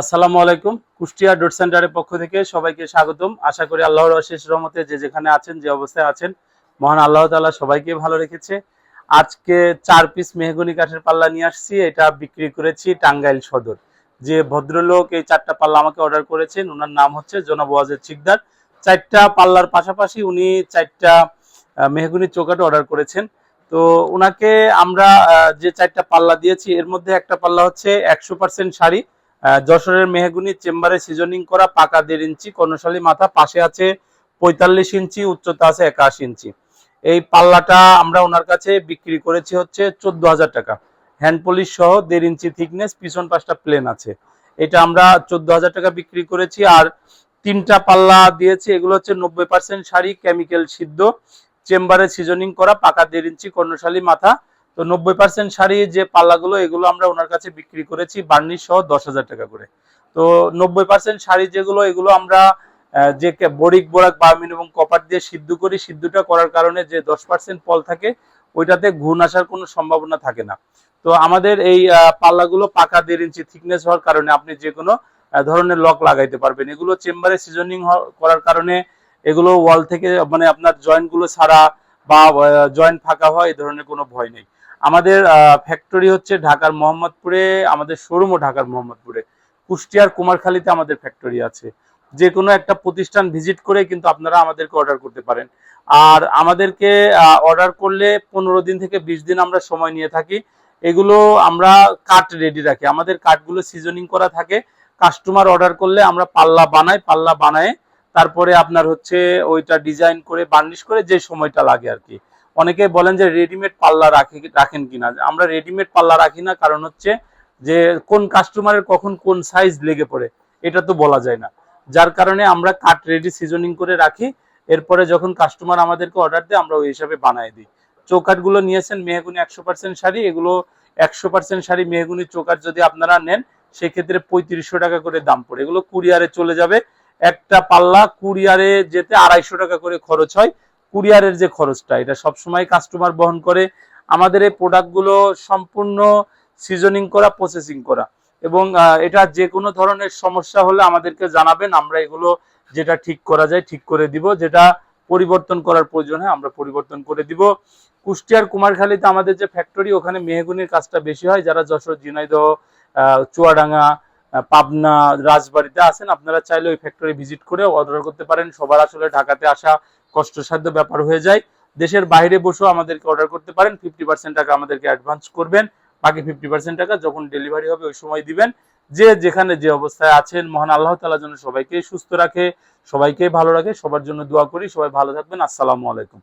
আসসালামু আলাইকুম। কুষ্টিয়া ডট সেন্টারের পক্ষ থেকে সবাইকে স্বাগতম। আশা করি আল্লাহর অশেষ রহমতে যে যেখানে আছেন, যে অবস্থায় আছেন, মহান আল্লাহ তাআলা সবাইকে ভালো রেখেছে। আজকে চার পিস মেহগনি কাঠের পাল্লা নিয়ে আসছি। এটা বিক্রি করেছি টাঙ্গাইল সদর। যে ভদ্রলোক এই চারটা পাল্লা আমাকে অর্ডার করেছেন ওনার নাম হচ্ছে জনাব ওয়াজেদ চারটা পাল্লার পাশাপাশি উনি চারটা মেহগনি চৌকাট অর্ডার করেছেন। তো ওনাকে আমরা যে চারটা পাল্লা দিয়েছি, এর মধ্যে একটা পাল্লা হচ্ছে একশো পার্সেন্ট শাড়ি যশোরের মেহগুনি চেম্বারে সিজনিং করা পাকা দেড় ইঞ্চি কর্ণশালী মাথা, পাশে আছে পঁয়তাল্লিশ ইঞ্চি, উচ্চতা আছে একাশি ইঞ্চি। এই পাল্লাটা আমরা ওনার কাছে বিক্রি করেছি হচ্ছে চোদ্দ হাজার টাকা। হ্যান্ড পলিশ সহ দেড় ইঞ্চি থিকনেস পিছন পাশটা প্লেন আছে। এটা আমরা চোদ্দ হাজার টাকা বিক্রি করেছি আর তিনটা পাল্লা দিয়েছি, এগুলো হচ্ছে নব্বই পার্সেন্ট শাড়ি কেমিক্যাল সিদ্ধ। চেম্বারে সিজনিং করা পাকা দেড় ইঞ্চি কর্ণশালী মাথা তো নব্বই পার্সেন্ট শাড়ি যে পাল্লাগুলো, এগুলো আমরা ওনার কাছে বিক্রি করেছি, বার্নিশ সহ দশ হাজার টাকা করে। তো নব্বই পার্সেন্ট শাড়ি যেগুলো, এগুলো আমরা যে বরিক বোরাক বার্মিন এবং কপার দিয়ে সিদ্ধ করি, সিদ্ধটা করার কারণে যে দশ পার্সেন্ট পল থাকে, ওইটাতে ঘুণ আসার কোনো সম্ভাবনা থাকে না। তো আমাদের এই পাল্লাগুলো পাকা দেড় ইঞ্চি থিকনেস হওয়ার কারণে আপনি যে কোনো ধরনের লক লাগাইতে পারবেন। এগুলো চেম্বারে সিজনিং করার কারণে এগুলো ওয়াল থেকে মানে আপনার জয়েন্টগুলো ছাড়া বা জয়েন্ট ফাঁকা হয় এই ধরনের কোনো ভয় নেই। আমাদের ফ্যাক্টরি হচ্ছে ঢাকার মোহাম্মদপুরে, আমাদের শোরুমও ঢাকার মোহাম্মদপুরে। কুষ্টিয়ার কুমারখালীতে আমাদের ফ্যাক্টরি আছে। যে কোনো একটা প্রতিষ্ঠান ভিজিট করে কিন্তু আপনারা আমাদেরকে অর্ডার করতে পারেন। আর আমাদেরকে অর্ডার করলে পনেরো দিন থেকে বিশ দিন আমরা সময় নিয়ে থাকি। এগুলো আমরা কাট রেডি রাখি। আমাদের কাঠগুলো সিজনিং করা থাকে। কাস্টমার অর্ডার করলে আমরা পাল্লা বানাই, পাল্লা বানায় তারপরে আপনার হচ্ছে ওইটা ডিজাইন করে বার্নিশ করে যে সময়টা লাগে আর কি। অনেকে বলেন যে রেডিমেড পাল্লা রাখি, রাখেন কিনা। আমরা রেডিমেড পাল্লা রাখি না, কারণ হচ্ছে যে কোন কাস্টমারের কখন কোন সাইজ লেগে পড়ে, এটা তো বলা যায় না। যার কারণে আমরা কাট রেডি সিজনিং করে রাখি, এরপরে যখন কাস্টমার আমাদেরকে অর্ডার দেয়, আমরা ওই হিসাবে বানাই দিই। চৌকাটগুলো নিয়েছেন, মেহগুনি একশো পার্সেন্ট শাড়ি, এগুলো একশো পার্সেন্ট শাড়ি, মেহগুনি চৌকাট যদি আপনারা নেন, সেক্ষেত্রে পঁয়ত্রিশশো টাকা করে দাম পড়ে। এগুলো কুরিয়ারে চলে যাবে। একটা পাল্লা কুরিয়ারে যেতে আড়াইশো টাকা করে খরচ হয়। কুরিয়ারের যে খরচটা, এটা সবসময় কাস্টমার বহন করে। আমাদের এই প্রোডাক্টগুলো সম্পূর্ণ সিজনিং করা প্রসেসিং করা। এবং এটা যে কোনো ধরনের সমস্যা হলে আমাদেরকে জানাবেন, আমরা এগুলো যেটা ঠিক করা যায় ঠিক করে দিব। যেটা পরিবর্তন করার প্রয়োজন হয়, আমরা পরিবর্তন করে দিব। কুষ্টিয়ার কুমারখালীতে আমাদের যে ফ্যাক্টরি ওখানে মেহগুনির কাজটা বেশি হয়। যারা যশোর, ঝিনাইদহ চুয়াডাঙ্গা পাবনা, রাজবাড়িতে আছেন, আপনারা চাইলে ওই ফ্যাক্টরি ভিজিট করে অর্ডার করতে পারেন। সবার আসলে ঢাকাতে আসা কষ্টসাধ্য ব্যাপার হয়ে যায়। দেশের বাইরে বসেও আমাদেরকে অর্ডার করতে পারেন। ফিফটি পার্সেন্ট টাকা আমাদেরকে অ্যাডভান্স করবেন। বাকি ফিফটি পার্সেন্ট টাকা যখন ডেলিভারি হবে ওই সময় দিবেন। যে যেখানে যে অবস্থায় আছেন, মহান আল্লাহ তালার জন্য সবাইকে সুস্থ রাখে, সবাইকে ভালো রাখে, সবার জন্য দোয়া করি। সবাই ভালো থাকবেন। আসসালামু আলাইকুম।